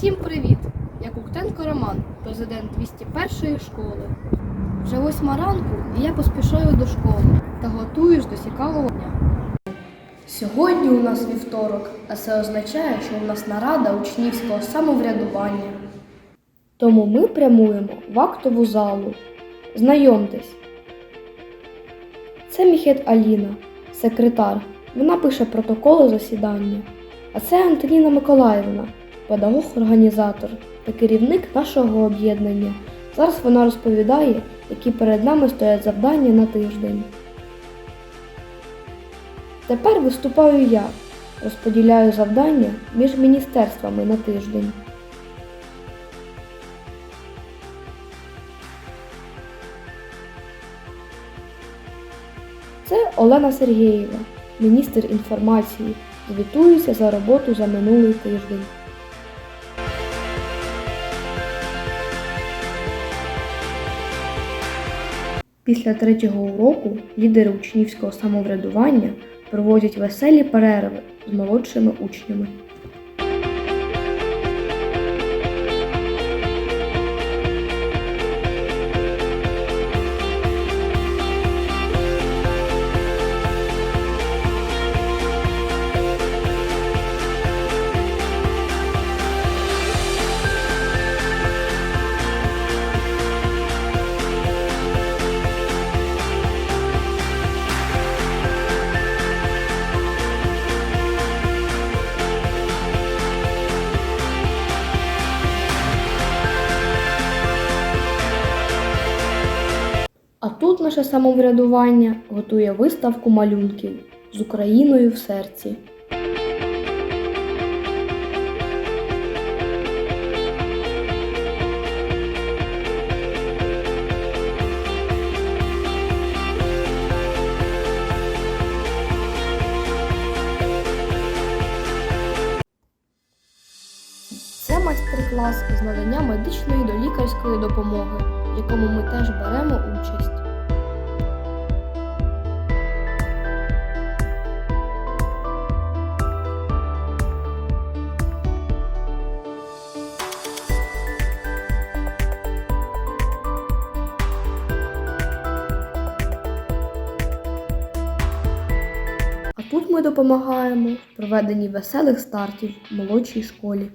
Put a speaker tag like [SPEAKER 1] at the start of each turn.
[SPEAKER 1] Всім привіт! Я Куктенко Роман, президент 201-ї школи. Вже восьма ранку, і я поспішаю до школи та готуюсь до цікавого дня. Сьогодні у нас вівторок, а це означає, що у нас нарада учнівського самоврядування. Тому ми прямуємо в актову залу. Знайомтесь. Це Міхет Аліна, секретар. Вона пише протоколи засідання. А це Антоніна Миколаївна, педагог-організатор та керівник нашого об'єднання. Зараз вона розповідає, які перед нами стоять завдання на тиждень. Тепер виступаю я, розподіляю завдання між міністерствами на тиждень. Це Олена Сергієва, міністр інформації. Звітуюся за роботу за минулий тиждень. Після третього уроку лідери учнівського самоврядування проводять веселі перерви з молодшими учнями. Тут наше самоврядування готує виставку малюнків з Україною в серці. Майстер-клас з надання медичної до лікарської допомоги, в якому ми теж беремо участь. Тут ми допомагаємо в проведенні веселих стартів в молодшій школі.